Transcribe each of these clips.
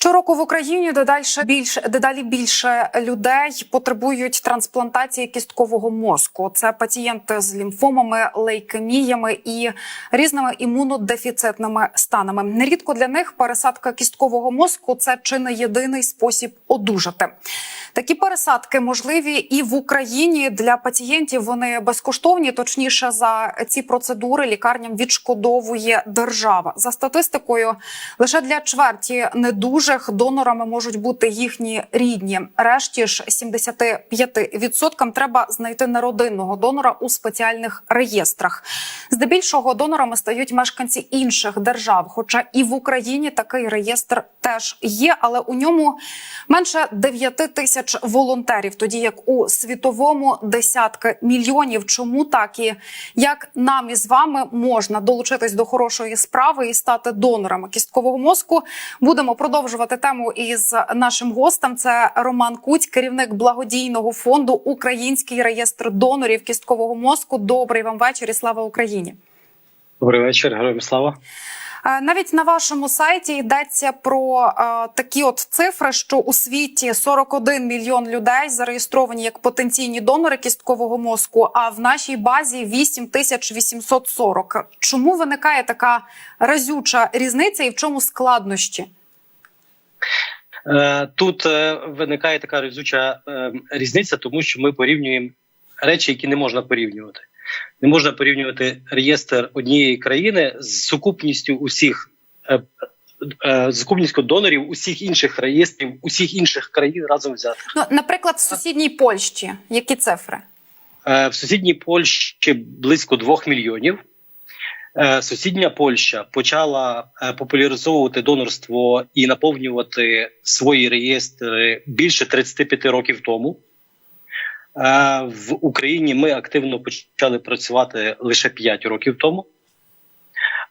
Щороку в Україні дедалі більше дедалі більше людей потребують трансплантації кісткового мозку. Це пацієнти з лімфомами, лейкеміями і різними імунодефіцитними станами. Нерідко для них пересадка кісткового мозку це чи не єдиний спосіб одужати. Такі пересадки можливі і в Україні для пацієнтів. Вони безкоштовні. Точніше, за ці процедури лікарням відшкодовує держава. За статистикою, лише для чверті недужих донорами можуть бути їхні рідні. Решті ж 75% треба знайти неродинного донора у спеціальних реєстрах. Здебільшого донорами стають мешканці інших держав. Хоча і в Україні такий реєстр теж є, але у ньому менше 9 тисяч волонтерів, тоді як у світовому десятки мільйонів. Чому так і як нам із вами можна долучитись до хорошої справи і стати донорами кісткового мозку? Будемо продовжувати тему із нашим гостем. Це Роман Куть, керівник благодійного фонду Український реєстр донорів кісткового мозку. Добрий вам вечір і слава Україні. Добрий вечір, героям слава. Е, Навіть на вашому сайті йдеться про е, такі от цифри, що у світі 41 мільйон людей зареєстровані як потенційні донори кісткового мозку. А в нашій базі 8840. Чому виникає така разюча різниця і в чому складнощі? Е, Тут виникає така різуча е, різниця, тому що ми порівнюємо речі, які не можна порівнювати. Не можна порівнювати реєстр однієї країни з сукупністю усіх е, е, з сукупністю донорів усіх інших реєстрів, усіх інших країн разом взятих. Ну, наприклад, в сусідній Польщі які цифри? Е, В сусідній Польщі близько 2 мільйонів. Е, Сусідня Польща почала е, популяризовувати донорство і наповнювати свої реєстри більше 35 років тому. Е, В Україні ми активно почали працювати лише 5 років тому.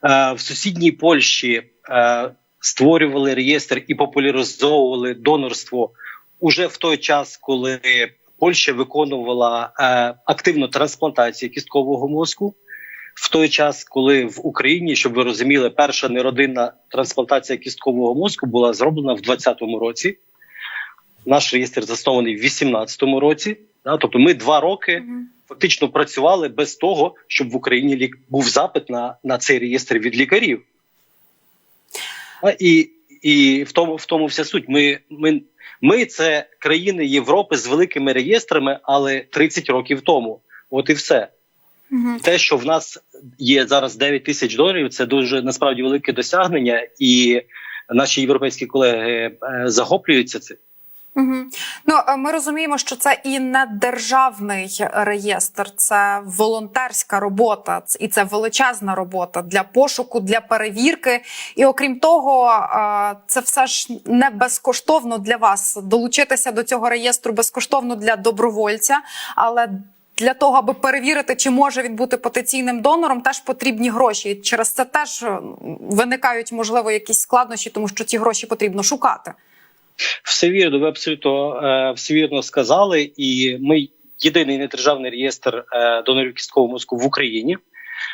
Е, В сусідній Польщі е, створювали реєстр і популяризовували донорство уже в той час, коли Польща виконувала активну трансплантацію кісткового мозку. В той час, коли в Україні, щоб ви розуміли, перша неродинна трансплантація кісткового мозку була зроблена в 2020 році. Наш реєстр заснований в 2018 році. Да, тобто, ми два роки фактично працювали без того, щоб в Україні лік... був запит на, на цей реєстр від лікарів. А, і, і в тому в тому вся суть. Ми, ми, ми це країни Європи з великими реєстрами, але 30 років тому. От і все. Мгм. Те, що в нас є зараз 9 тисяч доларів, це дуже насправді велике досягнення, і наші європейські колеги е, захоплюються цим. Угу. Ну е, ми розуміємо, що це і не державний реєстр, це волонтерська робота, і це величезна робота для пошуку, для перевірки. І окрім того, е, це все ж не безкоштовно для вас долучитися до цього реєстру безкоштовно для добровольця, але для того, аби перевірити, чи може він бути потенційним донором, теж потрібні гроші. Через це теж виникають можливо якісь складнощі, тому що ці гроші потрібно шукати. Все вірно, ви абсолютно е, все вірно сказали. І ми єдиний недержавний реєстр е, донорів кісткового мозку в Україні.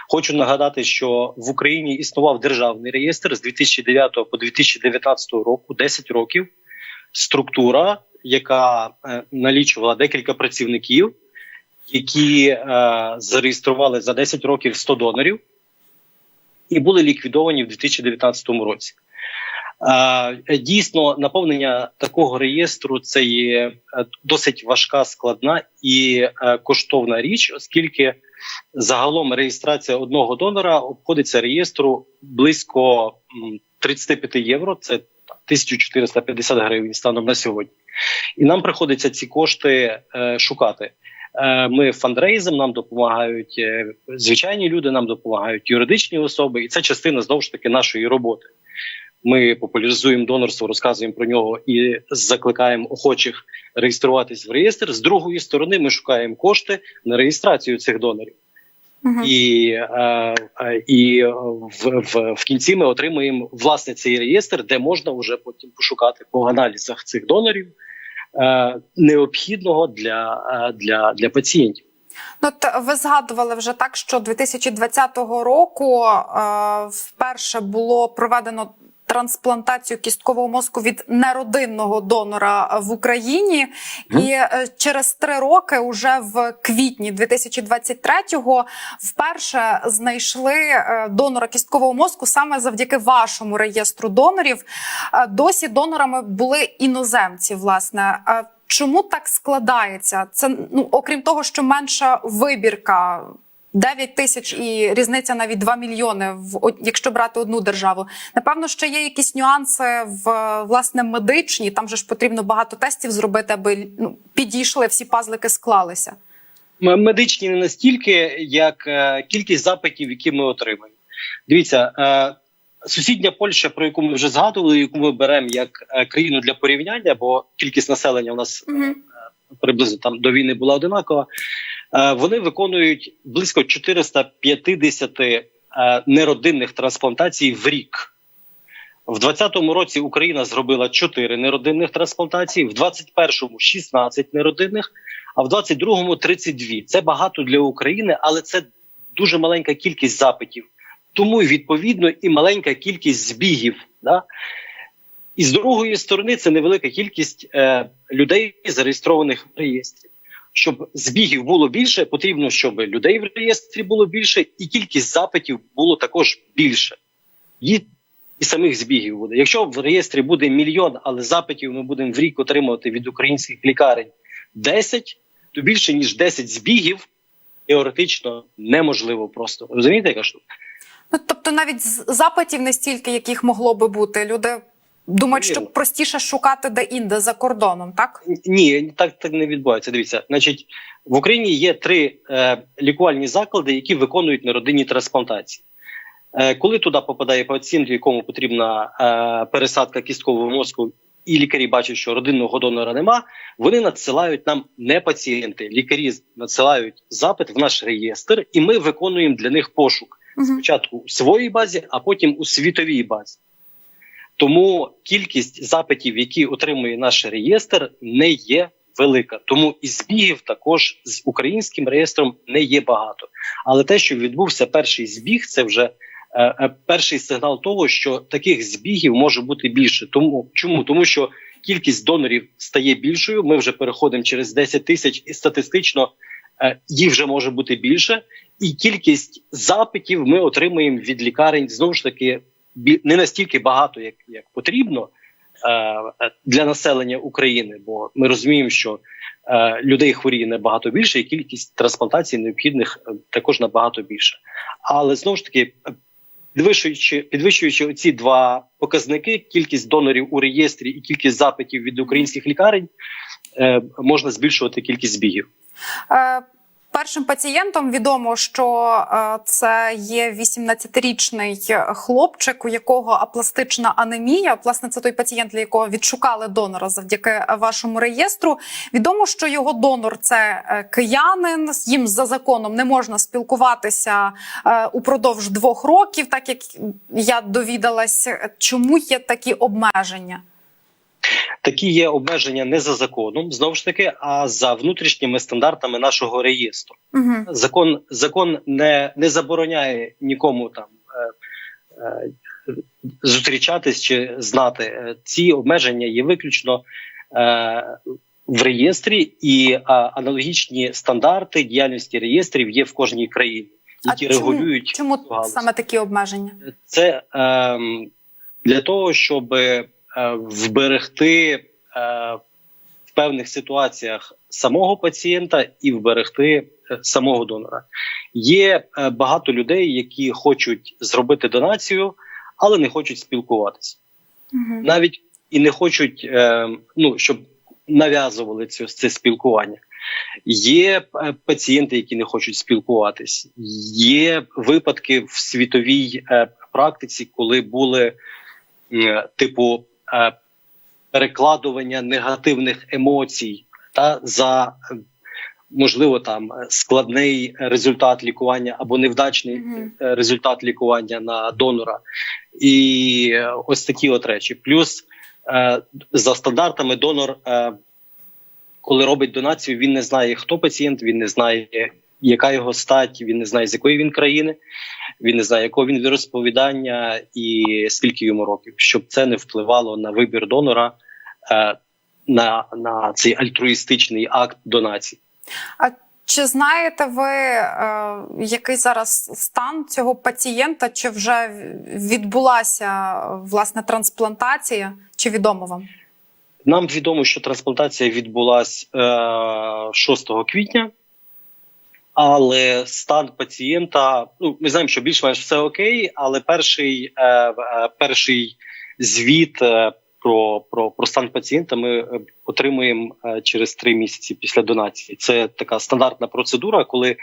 Хочу нагадати, що в Україні існував державний реєстр з 2009 по 2019 року, 10 років. Структура, яка е, налічувала декілька працівників, які е, зареєстрували за 10 років 100 донорів, і були ліквідовані в 2019 році. Дійсно, наповнення такого реєстру це є е, досить важка, складна і е, коштовна річ, оскільки загалом реєстрація одного донора обходиться реєстру близько 35 євро. Це 1450 гривень станом на сьогодні. І нам приходиться ці кошти е, шукати. Ми фандрейзом нам допомагають звичайні люди, нам допомагають юридичні особи, і це частина знову ж таки нашої роботи. Ми популяризуємо донорство, розказуємо про нього і закликаємо охочих реєструватись в реєстр. З другої сторони, ми шукаємо кошти на реєстрацію цих донорів. Мгм. І, е, е, і в, в, в кінці ми отримуємо власне цей реєстр, де можна вже потім пошукати по аналізах цих донорів е, необхідного для, для, для пацієнтів. Ну, от ви згадували вже так, що 2020 року е, вперше було проведено трансплантацію кісткового мозку від неродинного донора в Україні. І е, через три роки, уже в квітні 2023-го, вперше знайшли е, донора кісткового мозку саме завдяки вашому реєстру донорів. Е, Досі донорами були іноземці. Власне, чому так складається? Це ну окрім того, що менша вибірка. 9 тисяч і різниця навіть 2 мільйони, в якщо брати одну державу. Напевно, ще є якісь нюанси в власне медичні. Там же ж потрібно багато тестів зробити, аби ну, підійшли, всі пазлики склалися. Медичні не настільки, як е, кількість запитів, які ми отримаємо. Дивіться, е, сусідня Польща, про яку ми вже згадували, яку ми беремо як е, країну для порівняння, бо кількість населення у нас Угу. приблизно там до війни була одинакова. Е, Вони виконують близько 450 е, неродинних трансплантацій в рік. В 2020 році Україна зробила 4 неродинних трансплантації, в 2021 – 16 неродинних, а в 2022 – 32. Це багато для України, але це дуже маленька кількість запитів. Тому відповідно і маленька кількість збігів. Да? І з другої сторони, це невелика кількість е, людей, зареєстрованих в реєстрі. Щоб збігів було більше, потрібно, щоб людей в реєстрі було більше, і кількість запитів було також більше. І, і самих збігів буде. Якщо в реєстрі буде мільйон, але запитів ми будемо в рік отримувати від українських лікарень 10, то більше ніж 10 збігів теоретично неможливо просто. Розумієте, яка штука? Ну тобто, навіть запитів не стільки, яких могло би бути. Люди думають, що простіше шукати де-інде за кордоном, так? Ні, так, так не відбувається. Дивіться, значить, в Україні є три е, лікувальні заклади, які виконують неродинні трансплантації. Е, коли туди попадає пацієнт, якому потрібна е, пересадка кісткового мозку, і лікарі бачать, що родинного донора нема, вони надсилають нам не пацієнти. Лікарі надсилають запит в наш реєстр, і ми виконуємо для них пошук Угу. спочатку у своїй базі, а потім у світовій базі. Тому кількість запитів, які отримує наш реєстр, не є велика. Тому і збігів також з українським реєстром не є багато. Але те, що відбувся перший збіг, це вже е, е, перший сигнал того, що таких збігів може бути більше. Тому чому? Тому що кількість донорів стає більшою. Ми вже переходимо через 10 тисяч, і статистично е, їх вже може бути більше. І кількість запитів ми отримуємо від лікарень знову ж таки не настільки багато, як, як потрібно е, для населення України, бо ми розуміємо, що е, людей хворіє набагато більше, і кількість трансплантацій необхідних е, також набагато більше. Але знову ж таки, е, підвищуючи, підвищуючи оці два показники: кількість донорів у реєстрі і кількість запитів від українських лікарень, е, можна збільшувати кількість збігів. Е, Першим пацієнтом відомо, що е, це є 18-річний хлопчик, у якого апластична анемія. Власне, це той пацієнт, для якого відшукали донора завдяки вашому реєстру. Відомо, що його донор це е, киянин. З Їм за законом не можна спілкуватися е, упродовж двох років, так як я довідалась. Чому є такі обмеження? Такі є обмеження не за законом, знову ж таки, а за внутрішніми стандартами нашого реєстру. Угу. Закон закон не, не забороняє нікому там е, е, зустрічатись чи знати. Е, Ці обмеження є виключно е, в реєстрі, і а, аналогічні стандарти діяльності реєстрів є в кожній країні, які а чому, регулюють чому галузь. саме такі обмеження? Це ем, для того, щоб е, вберегти е, в певних ситуаціях самого пацієнта і вберегти е, самого донора. Є е, багато людей, які хочуть зробити донацію, але не хочуть спілкуватися. Угу. Навіть і не хочуть, е, ну щоб нав'язували це, це спілкування. Є е, пацієнти, які не хочуть спілкуватись. Є випадки в світовій е, практиці, коли були типу е, перекладування негативних емоцій та за можливо там складний результат лікування або невдачний Мгм. е, результат лікування на донора. І ось такі от речі. Плюс е, за стандартами донор, е, коли робить донацію, він не знає, хто пацієнт, він не знає, яка його стать, він не знає, з якої він країни. Він не знає, якого він віросповідання і скільки йому років, щоб це не впливало на вибір донора е, на, на цей альтруїстичний акт донації. А чи знаєте ви, е, який зараз стан цього пацієнта? Чи вже відбулася власне трансплантація? Чи відомо вам? Нам відомо, що трансплантація відбулась е, 6 квітня, але стан пацієнта, ну ми знаємо, що більш-менш все окей, але перший, е, е, перший звіт е, про, про, про стан пацієнта ми е, отримуємо через три місяці після донації. Це така стандартна процедура, коли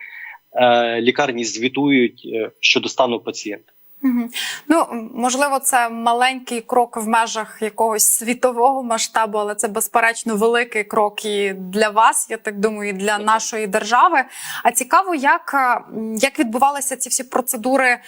е, лікарні звітують щодо стану пацієнта. Угу. Ну можливо, це маленький крок в межах якогось світового масштабу, але це безперечно великий крок і для вас, я так думаю, і для нашої держави. А цікаво, як, е, як відбувалися ці всі процедури е,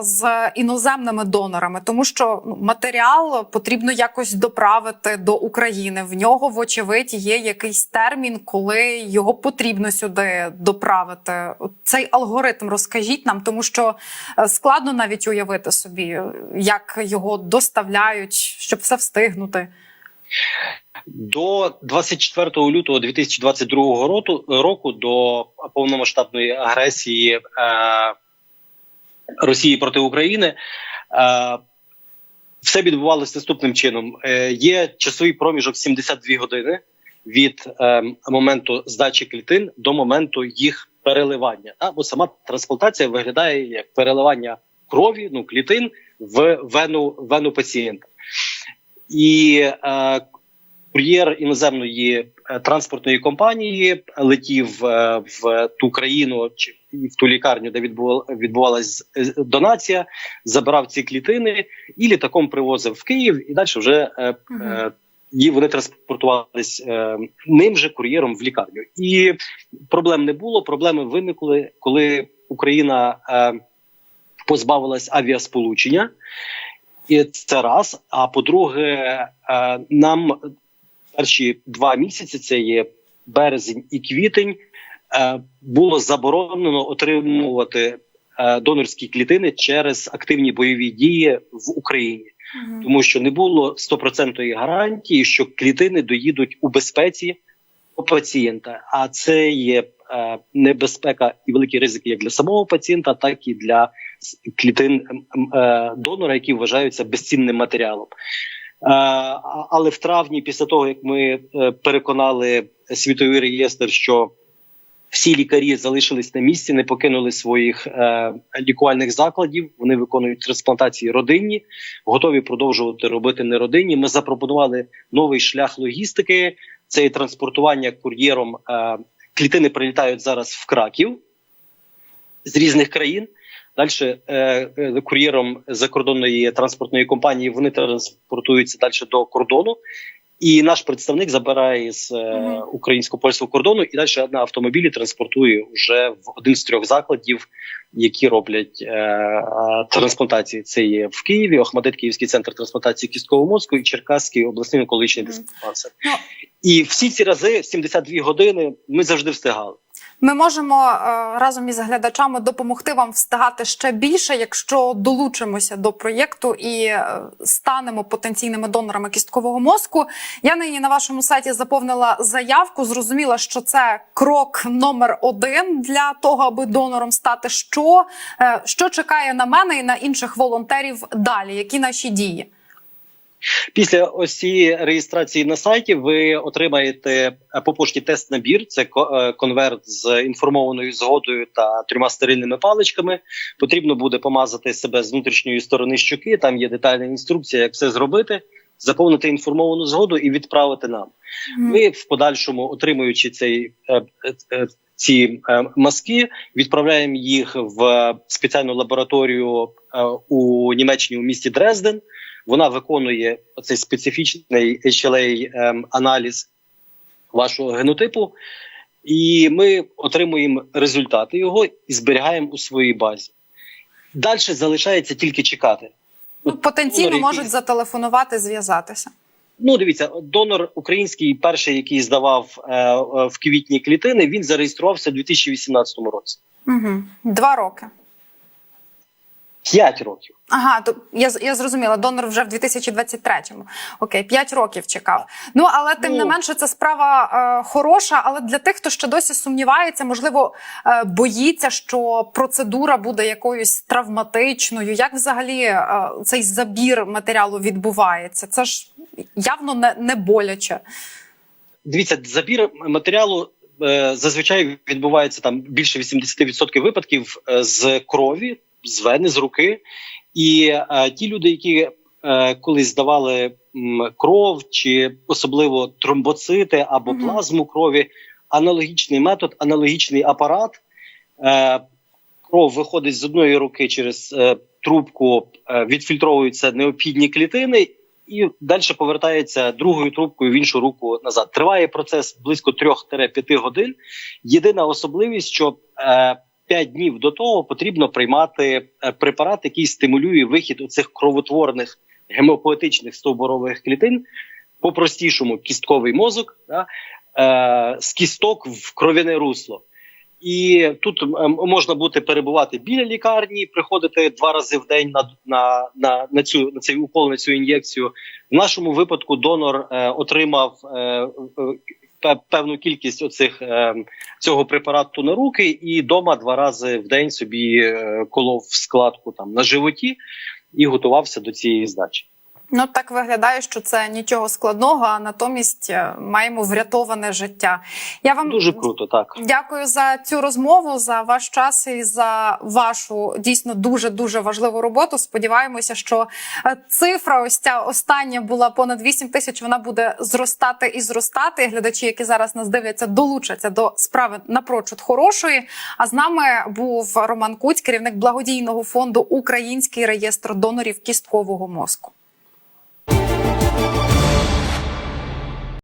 з іноземними донорами, тому що ну, матеріал потрібно якось доправити до України. В нього, вочевидь, є якийсь термін, коли його потрібно сюди доправити. Цей алгоритм розкажіть нам, тому що е, складно навіть уявити собі, як його доставляють, щоб все встигнути. До 24 лютого 2022 року, року до повномасштабної агресії е, Росії проти України е, все відбувалося наступним чином: е, є часовий проміжок 72 години від е, моменту здачі клітин до моменту їх переливання. А? Бо сама трансплантація виглядає як переливання крові, ну клітин в вену вену пацієнта. І е, кур'єр іноземної е, транспортної компанії летів е, в ту країну чи в ту лікарню, де відбувала, відбувалась е, донація, забирав ці клітини і літаком привозив в Київ, і далі вже е, е, і вони транспортувались е, ним же кур'єром в лікарню. І проблем не було. Проблеми виникли, коли Україна е, позбавилась авіасполучення. І це раз. А по-друге, е, нам перші два місяці це є березень і квітень. е, Було заборонено отримувати е, донорські клітини через активні бойові дії в Україні, тому що не було стопроцентної гарантії, що клітини доїдуть у безпеці пацієнта. А це є небезпека і великі ризики як для самого пацієнта, так і для клітин е, донора, які вважаються безцінним матеріалом. Е, але в травні, після того як ми е, переконали світовий реєстр, що всі лікарі залишились на місці, не покинули своїх е, лікувальних закладів. Вони виконують трансплантації родинні, готові продовжувати робити неродинні. Ми запропонували новий шлях логістики. Це і транспортування кур'єром. Е, клітини прилітають зараз в Краків з різних країн. Далі е, е, кур'єром закордонної транспортної компанії вони транспортуються далі до кордону. І наш представник забирає з е, українсько польського кордону і далі на автомобілі транспортує вже в один з трьох закладів, які роблять е, трансплантації. Це є в Києві, Охмадит Київський центр трансплантації кісткового мозку і Черкаський обласний онкологічний диспансер. Ну, І всі ці рази, 72 години, ми завжди встигали. Ми можемо е, разом із глядачами допомогти вам встигати ще більше, якщо долучимося до проєкту і е, станемо потенційними донорами кісткового мозку. Я нині на вашому сайті заповнила заявку. Зрозуміла, що це крок номер один для того, аби донором стати. Що, е, що чекає на мене і на інших волонтерів далі? Які наші дії? Після ось цієї реєстрації на сайті ви отримаєте е, по пошті тест набір. Це е, конверт з інформованою згодою та трьома стерильними паличками. Потрібно буде помазати себе з внутрішньої сторони щоки. Там є детальна інструкція, як все зробити, заповнити інформовану згоду і відправити нам. Ми в подальшому, отримуючи цей е, ці маски, відправляємо їх в спеціальну лабораторію у Німеччині у місті Дрезден. Вона виконує цей специфічний HLA ем, аналіз вашого генотипу, і ми отримуємо результати його і зберігаємо у своїй базі. Далі залишається тільки чекати. Ну, потенційно можуть зателефонувати, зв'язатися. Ну, дивіться, донор український, перший, який здавав е, е, в квітні клітини, він зареєструвався у 2018 році. Угу. Два роки. 5 років. Ага, то я я зрозуміла. Донор вже в 2023-му. Окей, 5 років чекав. Ну але тим Ну. не менше, це справа е, хороша. Але для тих, хто ще досі сумнівається, можливо, е, боїться, що процедура буде якоюсь травматичною. Як взагалі е, цей забір матеріалу відбувається? Це ж явно не, не боляче. Дивіться, забір матеріалу е, зазвичай відбувається там більше 80% випадків е, з крові, з вени, з руки. І е, ті люди, які е, колись здавали м, кров чи особливо тромбоцити або Мгм. плазму крові, аналогічний метод, аналогічний апарат. Е, кров виходить з одної руки через е, трубку, е, відфільтровуються необхідні клітини. І далі повертається другою трубкою в іншу руку назад. Триває процес близько 3-5 годин. Єдина особливість, що е, 5 днів до того потрібно приймати е, препарат, який стимулює вихід у цих кровотворних гемопоетичних стовбурових клітин, по-простішому кістковий мозок, да, е, з кісток в кров'яне русло. І тут можна бути перебувати біля лікарні, приходити два рази в день на, на, на, на цю на цей укол, на цю ін'єкцію. В нашому випадку донор е, отримав е, е, певну кількість оцих е, цього препарату на руки, і дома два рази в день собі е, колов складку там на животі і готувався до цієї здачі. Ну так виглядає, що це нічого складного, а натомість е, маємо врятоване життя. Я вам Дуже круто, так. Дякую за цю розмову, за ваш час і за вашу дійсно дуже дуже важливу роботу. Сподіваємося, що е, цифра, ось ця остання була понад 8 тисяч. Вона буде зростати і зростати. Глядачі, які зараз нас дивляться, долучаться до справи напрочуд хорошої. А з нами був Роман Куць, керівник благодійного фонду Український реєстр донорів кісткового мозку.